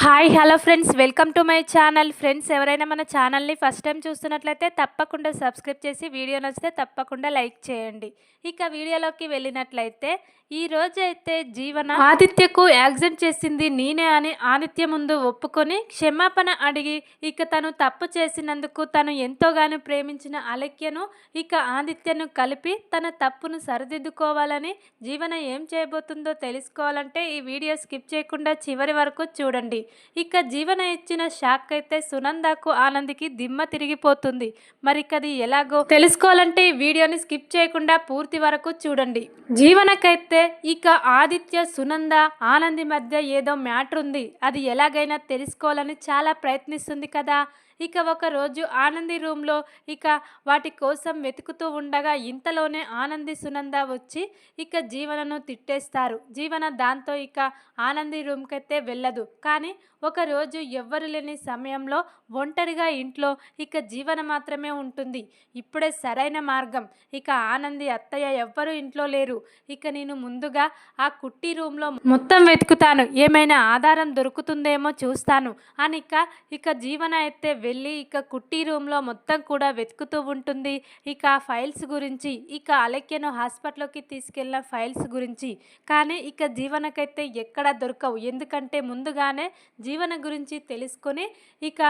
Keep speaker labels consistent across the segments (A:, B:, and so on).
A: Hi hello friends. Welcome to my channel. Friends ఎవరైనా మన ఛానల్ని ఫస్ట్ టైం చూస్తున్నట్లయితే తప్పకుండా సబ్స్క్రైబ్ చేసి వీడియో నచ్చితే తప్పకుండా లైక్ చేయండి. ఇక వీడియోలోకి వెళ్ళినట్లయితే ఈ రోజు అయితే జీవన ఆదిత్యకు యాక్సిడెంట్ చేసింది నేనే అని ఆదిత్య ముందు ఒప్పుకొని క్షమాపణ అడిగి ఇక తను తప్పు చేసినందుకు తను ఎంతోగానో ప్రేమించిన అలక్యను ఇక ఆదిత్యను కలిపి తన తప్పును సరిదిద్దుకోవాలని జీవన ఏం చేయబోతుందో తెలుసుకోవాలంటే ఈ వీడియో స్కిప్ చేయకుండా చివరి వరకు చూడండి. ఇక జీవన ఇచ్చిన షాక్ అయితే సునందకు ఆనందికి దిమ్మ తిరిగిపోతుంది. మరికది ఎలాగో? తెలుసుకోవాలంటే ఈ వీడియోని స్కిప్ చేయకుండా పూర్తి వరకు చూడండి. జీవనకైతే ఇక ఆదిత్య సునంద ఆనంది మధ్య ఏదో మ్యాటర్ ఉంది. అది ఎలాగైనా తెలుసుకోవాలని చాలా ప్రయత్నిస్తుంది కదా. ఇక ఒకరోజు ఆనంది రూమ్లో ఇక వాటి కోసం వెతుకుతూ ఉండగా ఇంతలోనే ఆనంది సునంద వచ్చి ఇక జీవనను తిట్టేస్తారు. జీవన దాంతో ఇక ఆనంది రూమ్కి అయితే వెళ్ళదు. కానీ ఒకరోజు ఎవ్వరు లేని సమయంలో ఒంటరిగా ఇంట్లో ఇక జీవన మాత్రమే ఉంటుంది. ఇప్పుడే సరైన మార్గం. ఇక ఆనంది అత్తయ్య ఎవ్వరూ ఇంట్లో లేరు. ఇక నేను ముందుగా ఆ కుట్టి రూమ్లో మొత్తం వెతుకుతాను. ఏమైనా ఆధారం దొరుకుతుందేమో చూస్తాను. అని ఇక ఇక జీవన అయితే వెళ్ళి ఇక కుట్టి రూమ్లో మొత్తం కూడా వెతుకుతూ ఉంటుంది. ఇక ఆ ఫైల్స్ గురించి ఇక అలెక్యను హాస్పిటల్లోకి తీసుకెళ్ళిన ఫైల్స్ గురించి. కానీ ఇక జీవనకైతే ఎక్కడా దొరకవు. ఎందుకంటే ముందుగానే జీవన గురించి తెలుసుకొని ఇక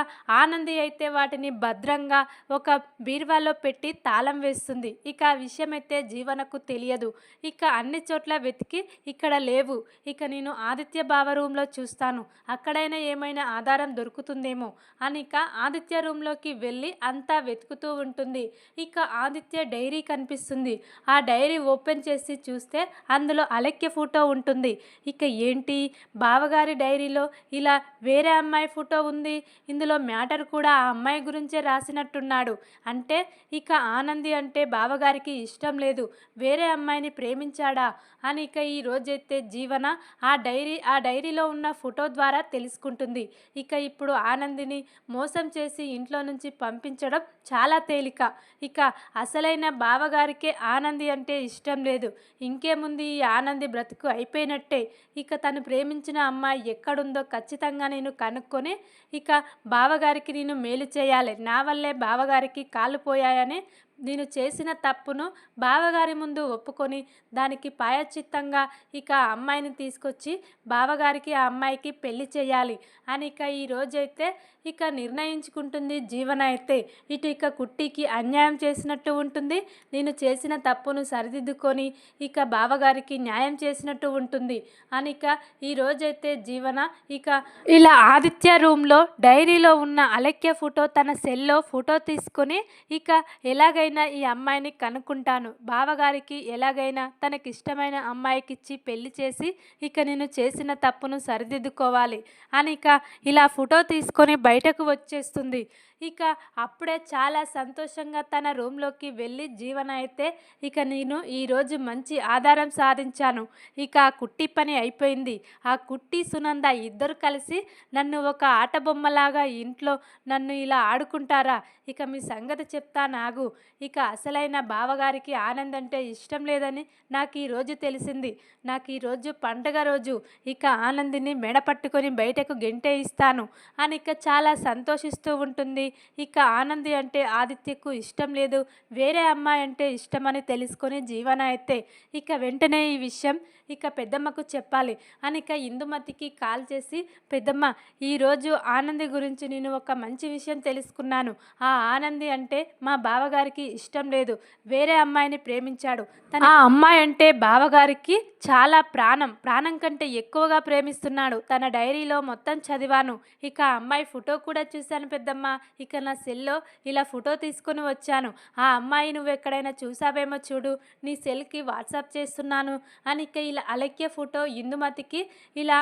A: ఆనంది అయితే వాటిని భద్రంగా ఒక బీరువాలో పెట్టి తాళం వేస్తుంది. ఇక ఆ విషయం అయితే జీవనకు తెలియదు. ఇక అన్ని చోట్ల వెతికి ఇక్కడ లేవు. ఇక నేను ఆదిత్య బావ రూమ్లో చూస్తాను. అక్కడైనా ఏమైనా ఆధారం దొరుకుతుందేమో అని ఇక ఆదిత్య రూమ్లోకి వెళ్ళి అంతా వెతుకుతూ ఉంటుంది. ఇక ఆదిత్య డైరీ కనిపిస్తుంది. ఆ డైరీ ఓపెన్ చేసి చూస్తే అందులో అలక్య ఫోటో ఉంటుంది. ఇక ఏంటి? బావగారి డైరీలో ఇలా వేరే అమ్మాయి ఫోటో ఉంది. ఇందులో మ్యాటర్ కూడా ఆ అమ్మాయి గురించే రాసినట్టున్నాడు. అంటే ఇక ఆనంది అంటే బావగారికి ఇష్టం లేదు. వేరే అమ్మాయిని ప్రేమించాడా? అని ఇక ఈ రోజైతే జీవన ఆ డైరీ ఆ డైరీలో ఉన్న ఫోటో ద్వారా తెలుసుకుంటుంది. ఇక ఇప్పుడు ఆనందిని మోసం చేసి ఇంట్లో నుంచి పంపించడం చాలా తేలిక. ఇక అసలైన బావగారికే ఆనంది అంటే ఇష్టం లేదు. ఇంకేముంది? ఈ ఆనంది బ్రతుకు అయిపోయినట్టే. ఇక తను ప్రేమించిన అమ్మాయి ఎక్కడుందో ఖచ్చితంగా నేను కనుక్కొని ఇక బావగారికి నేను మేలు చేయాలి. నా వల్లే బావగారికి కాలుపోయాయని నేను చేసిన తప్పును బావగారి ముందు ఒప్పుకొని దానికి పాయచిత్తంగా ఇక అమ్మాయిని తీసుకొచ్చి బావగారికి ఆ అమ్మాయికి పెళ్ళి చేయాలి అని ఇక ఈ రోజైతే ఇక నిర్ణయించుకుంటుంది జీవన అయితే. ఇటు ఇక కుట్టికి అన్యాయం చేసినట్టు ఉంటుంది. నేను చేసిన తప్పును సరిదిద్దుకొని ఇక బావగారికి న్యాయం చేసినట్టు ఉంటుంది అని ఇక ఈ రోజైతే జీవన ఇక ఇలా ఆదిత్య రూమ్లో డైరీలో ఉన్న అలక్య ఫోటో తన సెల్లో ఫోటో తీసుకొని ఇక ఎలాగైనా ఈ అమ్మాయిని కనుక్కుంటాను. బావగారికి ఎలాగైనా తనకి ఇష్టమైన అమ్మాయికి ఇచ్చి పెళ్ళి చేసి ఇక నేను చేసిన తప్పును సరిదిద్దుకోవాలి. అని ఇక ఇలా ఫోటో తీసుకొని బయటకు వచ్చేస్తుంది. ఇక అప్పుడే చాలా సంతోషంగా తన రూమ్లోకి వెళ్ళి జీవన అయితే ఇక నేను ఈరోజు మంచి ఆధారం సాధించాను. ఇక ఆ కుట్టి పని అయిపోయింది. ఆ కుట్టి సునంద ఇద్దరు కలిసి నన్ను ఒక ఆట బొమ్మలాగా ఇంట్లో నన్ను ఇలా ఆడుకుంటారా? ఇక మీ సంగతి చెప్తా నాగు. ఇక అసలైన బావగారికి ఆనంద్ అంటే ఇష్టం లేదని నాకు ఈరోజు తెలిసింది. నాకు ఈరోజు పండగ రోజు. ఇక ఆనందిని మెడ పట్టుకొని బయటకు గెంటేయిస్తాను. అని ఇక చాలా సంతోషిస్తూ ఉంటుంది. ఇక ఆనంది అంటే ఆదిత్యకు ఇష్టం లేదు. వేరే అమ్మాయి అంటే ఇష్టమని తెలుసుకొని జీవన అయితే ఇక వెంటనే ఈ విషయం ఇక పెద్దమ్మకు చెప్పాలి. అని ఇక ఇందుమతికి కాల్ చేసి పెద్దమ్మ ఈరోజు ఆనంది గురించి నేను ఒక మంచి విషయం తెలుసుకున్నాను. ఆ ఆనంది అంటే మా బావగారికి ఇష్టం లేదు. వేరే అమ్మాయిని ప్రేమించాడు. తన ఆ అమ్మాయి అంటే బావగారికి చాలా ప్రాణం. ప్రాణం కంటే ఎక్కువగా ప్రేమిస్తున్నాడు. తన డైరీలో మొత్తం చదివాను. ఇక ఆ అమ్మాయి ఫోటో కూడా చూశాను పెద్దమ్మ. ఇక నా సెల్లో ఇలా ఫోటో తీసుకొని వచ్చాను. ఆ అమ్మాయి నువ్వు ఎక్కడైనా చూసావేమో చూడు. నీ సెల్కి వాట్సాప్ చేస్తున్నాను. అని ఇక ఇలా అలక్య ఫోటో ఇందుమతికి ఇలా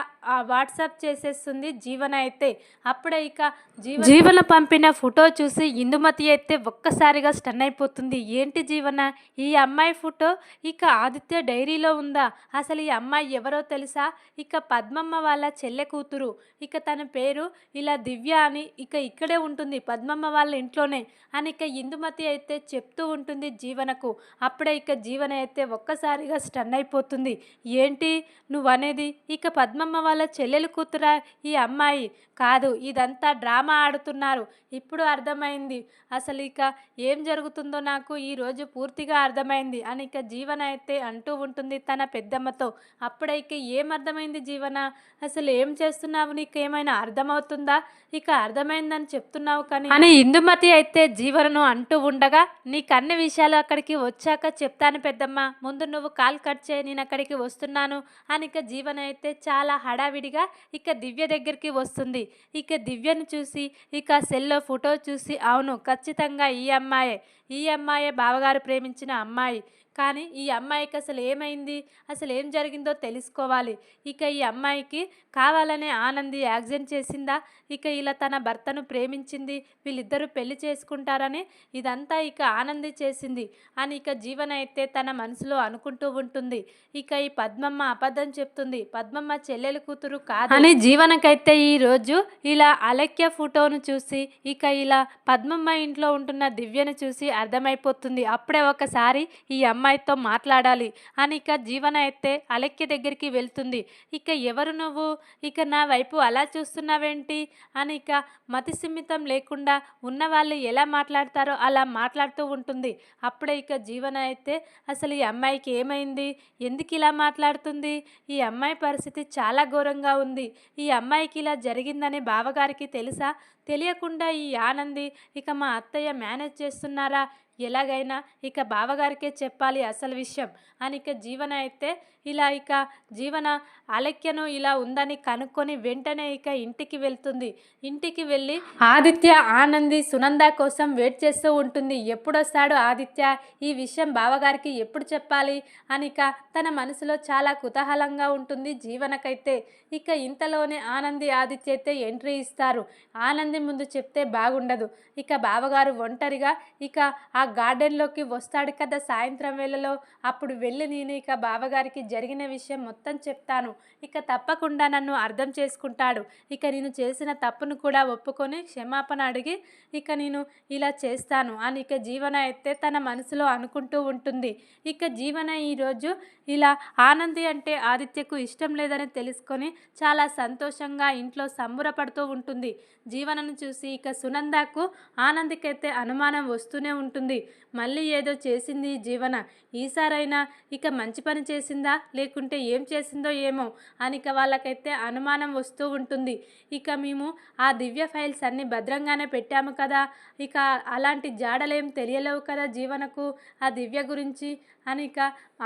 A: వాట్సాప్ చేసేస్తుంది జీవన అయితే. అప్పుడే ఇక జీవ జీవన పంపిన ఫోటో చూసి ఇందుమతి అయితే ఒక్కసారిగా స్టన్ అయిపోతుంది. ఏంటి జీవన? ఈ అమ్మాయి ఫోటో ఇక ఆదిత్య డైరీలో ఉందా? అసలు ఈ అమ్మాయి ఎవరో తెలుసా? ఇక పద్మమ్మ వాళ్ళ చెల్లె కూతురు. ఇక తన పేరు ఇలా దివ్య అని ఇక ఇక్కడే ఉంటుంది. పద్మమ్మ వాళ్ళ ఇంట్లోనే అని ఇక ఇందుమతి అయితే చెప్తూ ఉంటుంది జీవనకు. అప్పుడే ఇక జీవన అయితే ఒక్కసారిగా స్టన్ అయిపోతుంది. ఏంటి? నువ్వనేది ఇక పద్మమ్మ వాళ్ళ చెల్లెలు కూతురా ఈ అమ్మాయి. కాదు ఇదంతా డ్రామా ఆడుతున్నారు. ఇప్పుడు అర్థమైంది. అసలు ఇక ఏం జరుగుతుందో నాకు ఈరోజు పూర్తిగా అర్థమైంది. అని ఇక జీవన అయితే అంటూ ఉంటుంది తన పెద్దమ్మతో. అప్పుడైక ఏం అర్థమైంది జీవన? అసలు ఏం చేస్తున్నావు? నీకు ఏమైనా అర్థమవుతుందా? ఇక అర్థమైందని చెప్తున్నావు కానీ అని ఇందుమతి అయితే జీవనను అంటూ ఉండగా నీకు అన్ని విషయాలు అక్కడికి వచ్చాక చెప్తాను పెద్దమ్మ. ముందు నువ్వు కాల్ కట్ చేయి. నేను అక్కడికి వస్తున్నాను. అని ఇక జీవన అయితే చాలా హడావిడిగా ఇక దివ్య దగ్గరికి వస్తుంది. ఇక దివ్యను చూసి ఇక సెల్లో ఫోటో చూసి అవును ఖచ్చితంగా ఈ అమ్మాయే. ఈ అమ్మాయే బావగారు ప్రేమించిన అమ్మాయి. కానీ ఈ అమ్మాయికి అసలు ఏమైంది? అసలు ఏం జరిగిందో తెలుసుకోవాలి. ఇక ఈ అమ్మాయికి కావాలనే ఆనంది యాక్సిడెంట్ చేసిందా? ఇక ఇలా తన భర్తను ప్రేమించింది వీళ్ళిద్దరూ పెళ్ళి చేసుకుంటారని ఇదంతా ఇక ఆనంది చేసింది అని ఇక జీవన అయితే తన మనసులో అనుకుంటూ ఉంటుంది. ఇక ఈ పద్మమ్మ అబద్ధం చెప్తుంది. పద్మమ్మ చెల్లెలు కూతురు కాదు. అని జీవనకైతే ఈ రోజు ఇలా అలక్య ఫోటోను చూసి ఇక ఇలా పద్మమ్మ ఇంట్లో ఉంటున్న దివ్యను చూసి అర్థమైపోతుంది. అప్పుడే ఒకసారి ఈ అమ్మాయితో మాట్లాడాలి అని ఇక జీవన అయితే అలెక్య దగ్గరికి వెళ్తుంది. ఇక ఎవరు నువ్వు? ఇక నా వైపు అలా చూస్తున్నావేంటి? అని ఇక మతిసిమితం లేకుండా ఉన్న వాళ్ళు ఎలా మాట్లాడతారో అలా మాట్లాడుతూ ఉంటుంది. అప్పుడే ఇక జీవన అయితే అసలు ఈ అమ్మాయికి ఏమైంది? ఎందుకు ఇలా మాట్లాడుతుంది? ఈ అమ్మాయి పరిస్థితి చాలా ఘోరంగా ఉంది. ఈ అమ్మాయికి ఇలా జరిగిందని బావగారికి తెలుసా? తెలియకుండా ఈ ఆనంది ఇక మా అత్తయ్య మేనేజ్ చేస్తున్నారా? ఎలాగైనా ఇక బావగారికే చెప్పాలి అసలు విషయం. అని ఇక జీవన అయితే ఇలా ఇక జీవన అలక్యను ఇలా ఉందని కనుక్కొని వెంటనే ఇక ఇంటికి వెళ్తుంది. ఇంటికి వెళ్ళి ఆదిత్య ఆనంది సునంద కోసం వెయిట్ చేస్తూ ఉంటుంది. ఎప్పుడొస్తాడు ఆదిత్య? ఈ విషయం బావగారికి ఎప్పుడు చెప్పాలి? అని ఇక తన మనసులో చాలా కుతూహలంగా ఉంటుంది జీవనకైతే. ఇక ఇంతలోనే ఆనంది ఆదిత్య అయితే ఎంట్రీ ఇస్తారు. ఆనంది ముందు చెప్తే బాగుండదు. ఇక బావగారు ఒంటరిగా ఇక ఆ గార్డెన్లోకి వస్తాడు కదా సాయంత్రం వేళలో. అప్పుడు వెళ్ళి నేను ఇక బావగారికి జరిగిన విషయం మొత్తం చెప్తాను. ఇక తప్పకుండా నన్ను అర్థం చేసుకుంటాడు. ఇక నేను చేసిన తప్పును కూడా ఒప్పుకొని క్షమాపణ అడిగి ఇక నేను ఇలా చేస్తాను అని ఇక జీవన అయితే తన మనసులో అనుకుంటూ ఉంటుంది. ఇక జీవన ఈరోజు ఇలా ఆనంది అంటే ఆదిత్యకు ఇష్టం లేదని తెలుసుకొని చాలా సంతోషంగా ఇంట్లో సంబురపడుతూ ఉంటుంది. జీవనను చూసి ఇక సునందకు ఆనందికైతే అనుమానం వస్తూనే ఉంటుంది. మళ్ళీ ఏదో చేసింది ఈ జీవన. ఈసారైనా ఇక మంచి పని చేసిందా? లేకుంటే ఏం చేసిందో ఏమో అని ఇక వాళ్ళకైతే అనుమానం వస్తూ ఉంటుంది. ఇక మేము ఆ దివ్య ఫైల్స్ అన్ని భద్రంగానే పెట్టాము కదా. ఇక అలాంటి జాడలేం తెలియలేవు కదా జీవనకు. ఆ దివ్య గురించి అని ఇక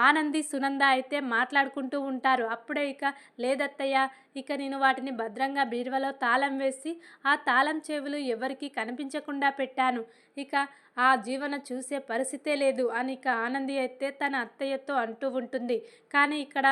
A: ఆనంది సునంద అయితే మాట్లాడుకుంటూ ఉంటారు. అప్పుడే ఇక లేదత్తయ్య ఇక నేను వాటిని భద్రంగా బీరువలో తాళం వేసి ఆ తాళం చెవులు ఎవరికీ కనిపించకుండా పెట్టాను. ఇక ఆ జీవన చూసే పరిస్థితే లేదు అని ఇక ఆనంది అయితే తన అత్తయ్యతో అంటూ ఉంటుంది. కానీ ఇక్కడ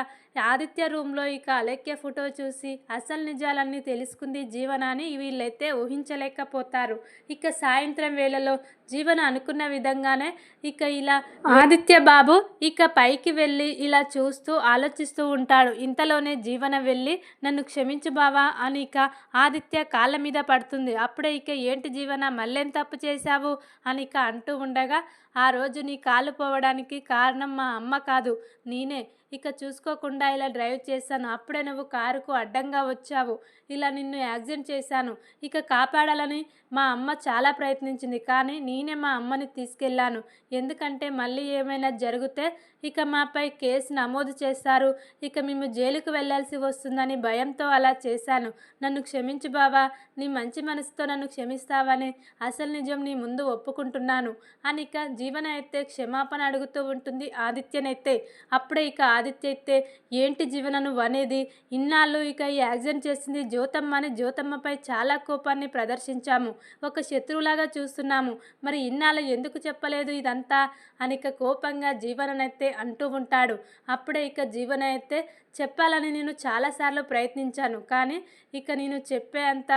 A: ఆదిత్య రూమ్లో ఇక అలెక్య ఫోటో చూసి అసలు నిజాలన్నీ తెలుసుకుంది జీవనాన్ని వీళ్ళైతే ఊహించలేకపోతారు. ఇక సాయంత్రం వేళలో జీవన అనుకున్న విధంగానే ఇక ఇలా ఆదిత్య బాబు ఇక పైకి వెళ్ళి ఇలా చూస్తూ ఆలోచిస్తూ ఉంటాడు. ఇంతలోనే జీవన వెళ్ళి నన్ను క్షమించు బావా అని ఇక ఆదిత్య కాళ్ళ మీద పడుతుంది. అప్పుడే ఇక ఏంటి జీవన మళ్ళేం తప్పు చేశావు? అని ఇక అంటూ ఉండగా ఆ రోజు నీ కాలు పోవడానికి కారణం మా అమ్మ కాదు నేనే. ఇక చూసుకోకుండా ఇలా డ్రైవ్ చేశాను అప్పుడే నువ్వు కారుకు అడ్డంగా వచ్చావు. ఇలా నిన్ను యాక్సిడెంట్ చేశాను. ఇక కాపాడాలని మా అమ్మ చాలా ప్రయత్నించింది. కానీ నేనే మా అమ్మని తీసుకెళ్ళాను. ఎందుకంటే మళ్ళీ ఏమైనా జరిగితే ఇక మాపై కేసు నమోదు చేస్తారు ఇక మేము జైలుకు వెళ్ళాల్సి వస్తుందని భయంతో అలా చేశాను. నన్ను క్షమించు బావా నీ మంచి మనసుతో నన్ను క్షమిస్తావని అసలు నిజం నీ ముందు ఒప్పుకుంటున్నాను. అని ఇక జీవన అయితే క్షమాపణ అడుగుతూ ఉంటుంది ఆదిత్యనైతే. అప్పుడే ఇక ఆదిత్య అయితే ఏంటి జీవనను అనేది? ఇన్నాళ్ళు ఇక ఈ యాక్సిడెంట్ చేసింది జ్యోతమ్మ అని జ్యోతమ్మపై చాలా కోపాన్ని ప్రదర్శించాము. ఒక శత్రువులాగా చూస్తున్నాము. మరి ఇన్నాళ్ళు ఎందుకు చెప్పలేదు ఇదంతా? అని ఇక కోపంగా జీవననైతే అంటూ ఉంటాడు. అప్పుడే ఇక జీవన అయితే చెప్పాలని నేను చాలాసార్లు ప్రయత్నించాను. కానీ ఇక నేను చెప్పే అంత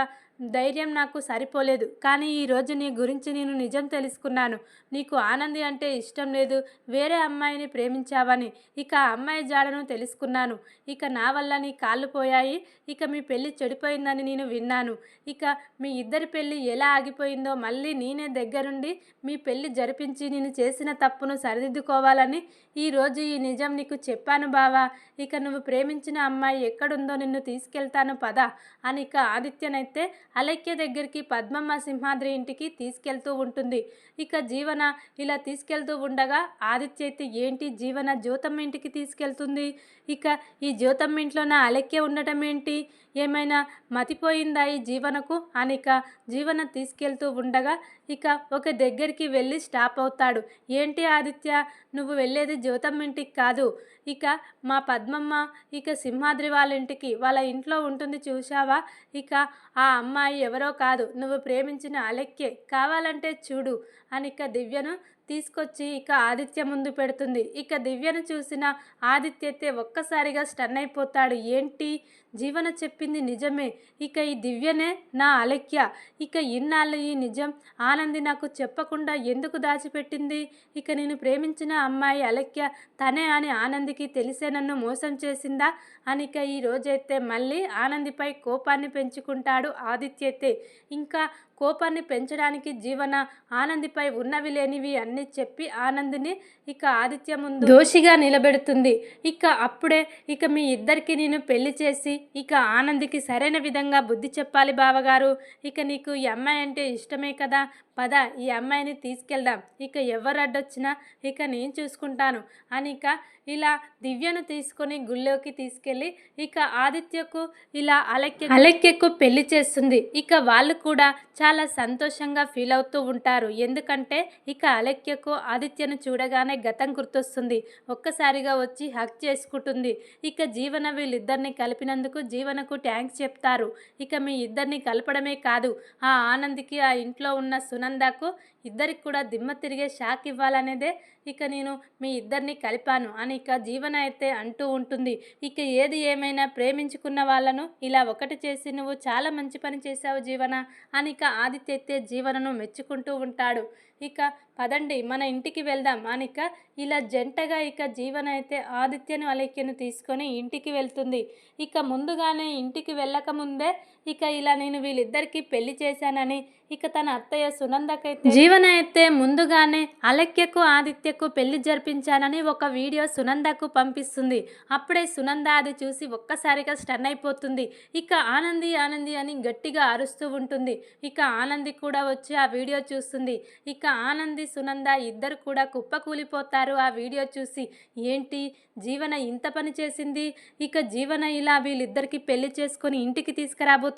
A: ధైర్యం నాకు సరిపోలేదు. కానీ ఈరోజు నీ గురించి నేను నిజం తెలుసుకున్నాను. నీకు ఆనంది అంటే ఇష్టం లేదు. వేరే అమ్మాయిని ప్రేమించావని ఇక అమ్మాయి జాడను తెలుసుకున్నాను. ఇక నా వల్ల నీ కాళ్ళు పోయాయి. ఇక మీ పెళ్ళి చెడిపోయిందని నేను విన్నాను. ఇక మీ ఇద్దరి పెళ్ళి ఎలా ఆగిపోయిందో మళ్ళీ నేనే దగ్గరుండి మీ పెళ్ళి జరిపించి నేను చేసిన తప్పును సరిదిద్దుకోవాలని ఈరోజు ఈ నిజం నీకు చెప్పాను బావా. ఇక నువ్వు ప్రేమించిన అమ్మాయి ఎక్కడుందో నిన్ను తీసుకెళ్తాను పద అని ఇక ఆదిత్యనైతే అలక్య దగ్గరికి పద్మమ్మ సింహాద్రి ఇంటికి తీసుకెళ్తూ ఉంటుంది. ఇక జీవన ఇలా తీసుకెళ్తూ ఉండగా ఆదిత్య అయితే ఏంటి జీవన జ్యోతమ్మ ఇంటికి తీసుకెళ్తుంది? ఇక ఈ జ్యోతమ్మ ఇంట్లో నా అలక్య ఉండటం ఏంటి? ఏమైనా మతిపోయిందా ఈ జీవనకు? అనిక జీవన తీసుకెళ్తూ ఉండగా ఇక ఒక దగ్గరికి వెళ్ళి స్టాప్ అవుతాడు. ఏంటి ఆదిత్య? నువ్వు వెళ్ళేది జ్యోతమ్మ ఇంటికి కాదు. ఇక మా పద్మమ్మ ఇక సింహాద్రి వాళ్ళ ఇంటికి. వాళ్ళ ఇంట్లో ఉంటుంది చూశావా? ఇక ఆ అమ్మాయి ఎవరో కాదు. నువ్వు ప్రేమించిన అలెక్కే. కావాలంటే చూడు. అని ఇక దివ్యను తీసుకొచ్చి ఇక ఆదిత్య ముందు పెడుతుంది. ఇక దివ్యను చూసిన ఆదిత్య అయితే ఒక్కసారిగా స్టన్ అయిపోతాడు. ఏంటి? జీవన చెప్పింది నిజమే. ఇక ఈ దివ్యనే? నా అలక్య ఇక ఇన్నాళ్ళు ఈ నిజం ఆనంది నాకు చెప్పకుండా ఎందుకు దాచిపెట్టింది? ఇక నేను ప్రేమించిన అమ్మాయి అలక్య తనే అని ఆనందికి తెలిసే నన్ను మోసం చేసిందా? అని ఇక ఈ రోజైతే మళ్ళీ ఆనందిపై కోపాన్ని పెంచుకుంటాడు ఆదిత్య అయితే. ఇంకా కోపాన్ని పెంచడానికి జీవన ఆనందిపై ఉన్నవి లేనివి అన్నీ చెప్పి ఆనందిని ఇక ఆదిత్య ముందు దోషిగా నిలబెడుతుంది. ఇక అప్పుడే ఇక మీ ఇద్దరికి నేను పెళ్ళి చేసి ఇక ఆనందికి సరైన విధంగా బుద్ధి చెప్పాలి బావగారు. ఇక నీకు ఈ అమ్మాయి అంటే ఇష్టమే కదా. పద ఈ అమ్మాయిని తీసుకెళ్దాం. ఇక ఎవరు అడ్డొచ్చినా ఇక నేను చూసుకుంటాను. అని ఇక ఇలా దివ్యను తీసుకొని గుళ్ళోకి తీసుకెళ్ళి ఇక ఆదిత్యకు ఇలా అలక్య అలక్యకు పెళ్ళి చేస్తుంది. ఇక వాళ్ళు కూడా చాలా సంతోషంగా ఫీల్ అవుతూ ఉంటారు. ఎందుకంటే ఇక అలక్యకు ఆదిత్యను చూడగానే గతం గుర్తొస్తుంది. ఒక్కసారిగా వచ్చి హక్ చేసుకుంటుంది. ఇక జీవన వీళ్ళిద్దరిని కలిపినందుకు జీవనకు థ్యాంక్స్ చెప్తారు. ఇక మీ ఇద్దరిని కలపడమే కాదు ఆ ఆనంద్కి ఆ ఇంట్లో ఉన్న సునందకు ఇద్దరికి కూడా దిమ్మ తిరిగే షాక్ ఇవ్వాలనేదే ఇక నేను మీ ఇద్దరిని కలిపాను అని ఇక జీవన అయితే అంటూ ఉంటుంది. ఇక ఏది ఏమైనా ప్రేమించుకున్న వాళ్ళను ఇలా ఒకటి చేసి నువ్వు చాలా మంచి పని చేశావు జీవన అని ఇక ఆదిత్య అయితే జీవనను మెచ్చుకుంటూ ఉంటాడు. ఇక పదండి మన ఇంటికి వెళ్దాం అనిక ఇలా జంటగా ఇక జీవన అయితే ఆదిత్యను అలైక్యను తీసుకొని ఇంటికి వెళ్తుంది. ఇక ముందుగానే ఇంటికి వెళ్ళకముందే ఇక ఇలా నేను వీళ్ళిద్దరికి పెళ్ళి చేశానని ఇక తన అత్తయ్య సునందకైతే జీవన అయితే ముందుగానే అలక్యకు ఆదిత్యకు పెళ్ళి జరిపించానని ఒక వీడియో సునందకు పంపిస్తుంది. అప్పుడే సునంద అది చూసి ఒక్కసారిగా స్టన్ అయిపోతుంది. ఇక ఆనంది ఆనంది అని గట్టిగా అరుస్తూ ఉంటుంది. ఇక ఆనంది కూడా వచ్చి ఆ వీడియో చూస్తుంది. ఇక ఆనంది సునంద ఇద్దరు కూడా కుప్పకూలిపోతారు ఆ వీడియో చూసి. ఏంటి? జీవన ఇంత పని చేసింది? ఇక జీవన ఇలా వీళ్ళిద్దరికి పెళ్ళి చేసుకొని ఇంటికి తీసుకురాబోతుంది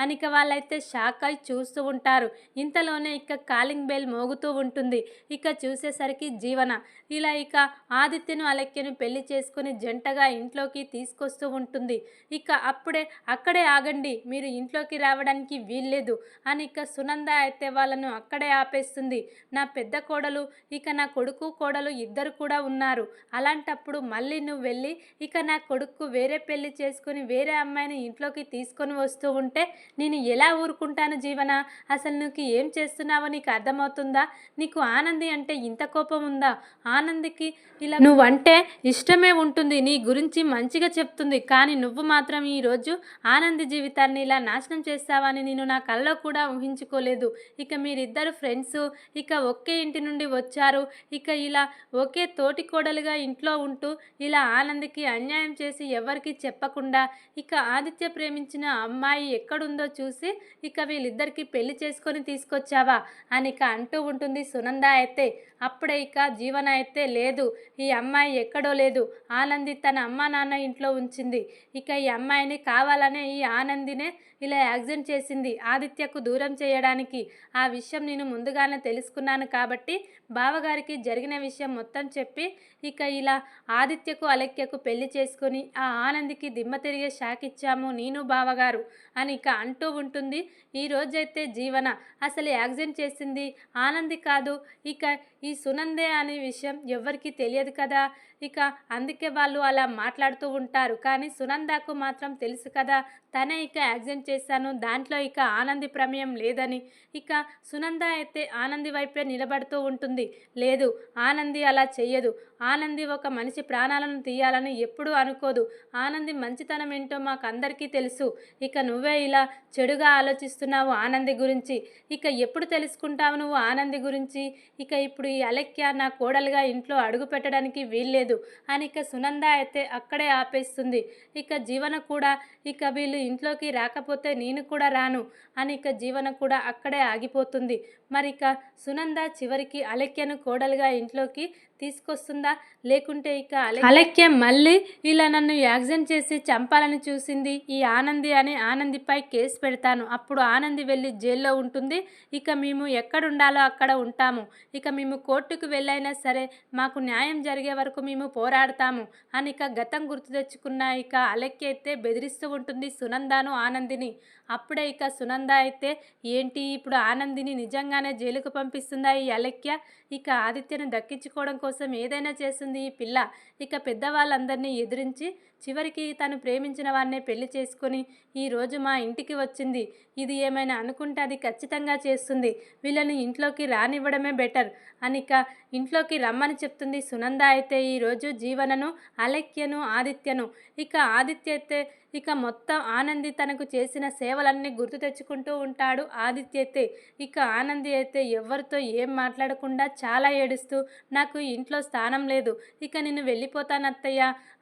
A: అని ఇక వాళ్ళైతే షాక్ అయి చూస్తూ ఉంటారు. ఇంతలోనే ఇక కాలింగ్ బెల్ మోగుతూ ఉంటుంది. ఇక చూసేసరికి జీవన. ఇలా ఇక ఆదిత్యను అలక్యను పెళ్ళి చేసుకుని జంటగా ఇంట్లోకి తీసుకొస్తూ ఉంటుంది. ఇక అప్పుడే అక్కడే ఆగండి. మీరు ఇంట్లోకి రావడానికి వీల్లేదు అని ఇక సునంద అయితే వాళ్ళను అక్కడే ఆపేస్తుంది. నా పెద్ద కోడలు ఇక నా కొడుకు కోడలు ఇద్దరు కూడా ఉన్నారు. అలాంటప్పుడు మళ్ళీ నువ్వు వెళ్ళి ఇక నా కొడుకు వేరే పెళ్ళి చేసుకుని వేరే అమ్మాయిని ఇంట్లోకి తీసుకొని వస్తూ ఉంటే నేను ఎలా ఊరుకుంటాను జీవన? అసలు నీకు ఏం చేస్తున్నావో నీకు అర్థమవుతుందా? నీకు ఆనంది అంటే ఇంత కోపం ఉందా? ఆనందికి ఇలా నువ్వంటే ఇష్టమే ఉంటుంది నీ గురించి మంచిగా చెప్తుంది కానీ నువ్వు మాత్రం ఈరోజు ఆనంది జీవితాన్ని ఇలా నాశనం చేస్తావని నేను నా కల్లో కూడా ఊహించుకోలేదు. ఇక మీరిద్దరు ఫ్రెండ్స్ ఇక ఒకే ఇంటి నుండి వచ్చారు ఇక ఇలా ఒకే తోటి కోడలుగా ఇంట్లో ఉంటూ ఇలా ఆనందికి అన్యాయం చేసి ఎవరికి చెప్పకుండా ఇక ఆదిత్య ప్రేమించిన అమ్మాయి ఎక్కడుందో చూసి ఇక వీళ్ళిద్దరికి పెళ్ళి చేసుకొని తీసుకొచ్చావా? అని ఇక అంటూ ఉంటుంది సునంద అయితే. అప్పుడే ఇక జీవన అయితే లేదు. ఈ అమ్మాయి ఎక్కడో లేదు. ఆనంది తన అమ్మ నాన్న ఇంట్లో ఉంచింది. ఇక ఈ అమ్మాయిని కావాలనే ఈ ఆనందినే ఇలా యాక్సిడెంట్ చేసింది ఆదిత్యకు దూరం చేయడానికి. ఆ విషయం నేను ముందుగానే తెలుసుకున్నాను కాబట్టి బావగారికి జరిగిన విషయం మొత్తం చెప్పి ఇక ఇలా ఆదిత్యకు అలక్యకు పెళ్ళి చేసుకుని ఆ ఆనందికి దిమ్మ తిరిగే షాక్ ఇచ్చాము నేను బావగారు అని ఇక అంటూ ఉంటుంది. ఈ రోజైతే జీవన అసలు యాక్సిడెంట్ చేసింది ఆనంది కాదు. ఇక ఈ సునందే అనే విషయం ఎవరికీ తెలియదు కదా. ఇక అందుకే వాళ్ళు అలా మాట్లాడుతూ ఉంటారు. కానీ సునందాకు మాత్రం తెలుసు కదా తనే ఇక యాక్సిడెంట్ చేశాను దాంట్లో ఇక ఆనంది ప్రమేయం లేదని. ఇక సునంద అయితే ఆనంది వైపే నిలబడుతూ ఉంటుంది. లేదు ఆనంది అలా చెయ్యదు. ఆనంది ఒక మనిషి ప్రాణాలను తీయాలని ఎప్పుడూ అనుకోదు. ఆనంది మంచితనం ఏంటో మాకు అందరికీ తెలుసు. ఇక నువ్వే ఇలా చెడుగా ఆలోచిస్తున్నావు ఆనంది గురించి. ఇక ఎప్పుడు తెలుసుకుంటావు నువ్వు ఆనంది గురించి? ఇక ఇప్పుడు ఈ అలెక్య నా కోడలుగా ఇంట్లో అడుగు పెట్టడానికి వీల్లేదు అని ఇక సునంద అయితే అక్కడే ఆపేస్తుంది. ఇక జీవన కూడా ఇక వీళ్ళు ఇంట్లోకి రాకపోతే నేను కూడా రాను అని ఇక జీవన కూడా అక్కడే ఆగిపోతుంది. మరి ఇక సునంద చివరికి అలెక్యను కోడలుగా ఇంట్లోకి తీసుకొస్తుందా? లేకుంటే ఇక అలె- అలెక్య మళ్ళీ ఇలా నన్ను యాక్సిడెంట్ చేసి చంపాలని చూసింది ఈ ఆనంది అని ఆనందిపై కేసు పెడతాను. అప్పుడు ఆనంది వెళ్ళి జైల్లో ఉంటుంది. ఇక మేము ఎక్కడుండాలో అక్కడ ఉంటాము. ఇక మేము కోర్టుకు వెళ్ళైనా సరే మాకు న్యాయం జరిగే వరకు మేము పోరాడతాము అని ఇక గతం గుర్తు తెచ్చుకున్న ఇక అలెక్య అయితే బెదిరిస్తూ ఉంటుంది సునందాను ఆనందిని. అప్పుడే ఇక సునంద అయితే ఏంటి ఇప్పుడు ఆనందిని నిజంగానే జైలుకు పంపిస్తుందా ఈ అలెక్య ఇక ఆదిత్యను దక్కించుకోవడం కోసం ఏదైనా చేస్తుంది ఈ పిల్ల. ఇక పెద్దవాళ్ళందరినీ ఎదిరించి చివరికి తను ప్రేమించిన వారినే పెళ్ళి చేసుకొని ఈరోజు మా ఇంటికి వచ్చింది. ఇది ఏమైనా అనుకుంటే అది ఖచ్చితంగా చేస్తుంది. వీళ్ళని ఇంట్లోకి రానివ్వడమే బెటర్. అని ఇక ఇంట్లోకి రమ్మని చెప్తుంది సునంద అయితే ఈరోజు జీవనను అలక్యను ఆదిత్యను. ఇక ఆదిత్య అయితే ఇక మొత్తం ఆనంది తనకు చేసిన సేవలన్నీ గుర్తు తెచ్చుకుంటూ ఉంటాడు ఆదిత్య అయితే. ఇక ఆనంది అయితే ఎవరితో ఏం మాట్లాడకుండా చాలా ఏడుస్తూ నాకు ఇంట్లో స్థానం లేదు. ఇక నేను వెళ్ళిపోతాను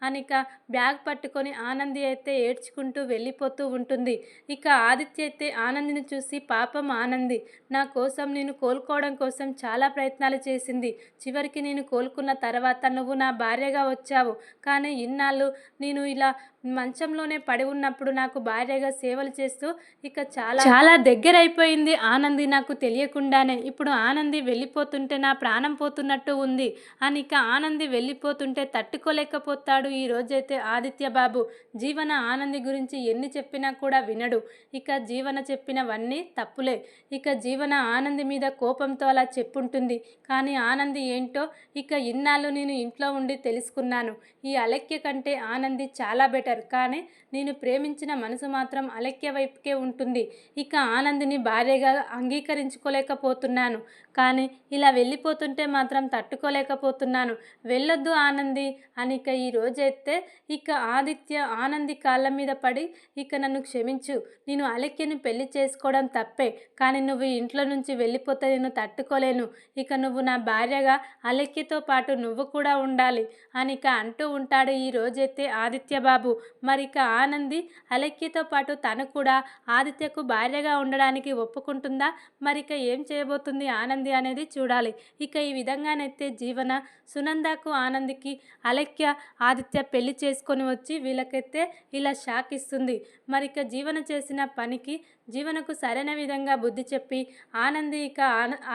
A: అనిక బ్యాగ్ పట్టుకొని ఆనంది అయితే ఏడ్చుకుంటూ వెళ్ళిపోతూ ఉంటుంది. ఇక ఆదిత్య అయితే ఆనందిని చూసి పాపం ఆనంది నా కోసం నేను కోలుకోవడం కోసం చాలా ప్రయత్నాలు చేసింది. చివరికి నేను కోలుకున్న తర్వాత నువ్వు నా భార్యగా వచ్చావు. కానీ ఇన్నాళ్ళు నేను ఇలా మంచంలోనే పడి ఉన్నప్పుడు నాకు భార్యగా సేవలు చేస్తూ ఇక చాలా చాలా దగ్గర అయిపోయింది ఆనంది నాకు తెలియకుండానే. ఇప్పుడు ఆనంది వెళ్ళిపోతుంటే నా ప్రాణం పోతున్నట్టు ఉంది అని ఇక ఆనంది వెళ్ళిపోతుంటే తట్టుకోలేకపోతాడు ఈ రోజైతే ఆదిత్య బాబు. జీవన ఆనంది గురించి ఎన్ని చెప్పినా కూడా వినడు. ఇక జీవన చెప్పినవన్నీ తప్పులే. ఇక జీవన ఆనంది మీద కోపంతో అలా చెప్పుంటుంది. కానీ ఆనంది ఏంటో ఇక ఇన్నాళ్ళు నేను ఇంట్లో ఉండి తెలుసుకున్నాను. ఈ అలెక్య కంటే ఆనంది చాలా బెటర్. కానీ నేను ప్రేమించిన మనసు మాత్రం అలెక్య వైపుకే ఉంటుంది. ఇక ఆనందిని భార్యగా అంగీకరించుకోలేకపోతున్నాను. కానీ ఇలా వెళ్ళిపోతుంటే మాత్రం తట్టుకోలేకపోతున్నాను. వెళ్ళొద్దు ఆనంది అని ఇక ఈ రోజైతే ఇక ఆదిత్య ఆనంది కాళ్ళ మీద పడి ఇక నన్ను క్షమించు. నేను అలక్యను పెళ్ళి చేసుకోవడం తప్పే. కానీ నువ్వు ఇంట్లో నుంచి వెళ్ళిపోతే నేను తట్టుకోలేను. ఇక నువ్వు నా భార్యగా అలక్యతో పాటు నువ్వు కూడా ఉండాలి అని ఇక అంటూ ఉంటాడు ఈ రోజైతే ఆదిత్య బాబు. మరి ఇక ఆనంది అలక్యతో పాటు తను కూడా ఆదిత్యకు భార్యగా ఉండడానికి ఒప్పుకుంటుందా? మరి ఇక ఏం చేయబోతుంది ఆనంది అనేది చూడాలి. ఇక ఈ విధంగానైతే జీవన సునందకు ఆనందికి అలెక్య ఆదిత్య పెళ్ళి చేసుకొని వచ్చి వీళ్ళకైతే ఇలా షాక్ ఇస్తుంది. మరి ఇక జీవన చేసిన పనికి జీవనకు సరైన విధంగా బుద్ధి చెప్పి ఆనంది ఇక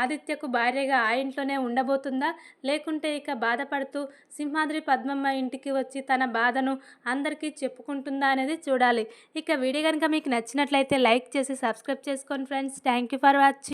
A: ఆదిత్యకు భార్యగా ఆ ఇంట్లోనే ఉండబోతుందా? లేకుంటే ఇక బాధపడుతూ సింహాద్రి పద్మమ్మ ఇంటికి వచ్చి తన బాధను అందరికీ చెప్పుకుంటుందా అనేది చూడాలి. ఇక వీడియో కనుక మీకు నచ్చినట్లయితే లైక్ చేసి సబ్స్క్రైబ్ చేసుకోండి friends. Thank you for watching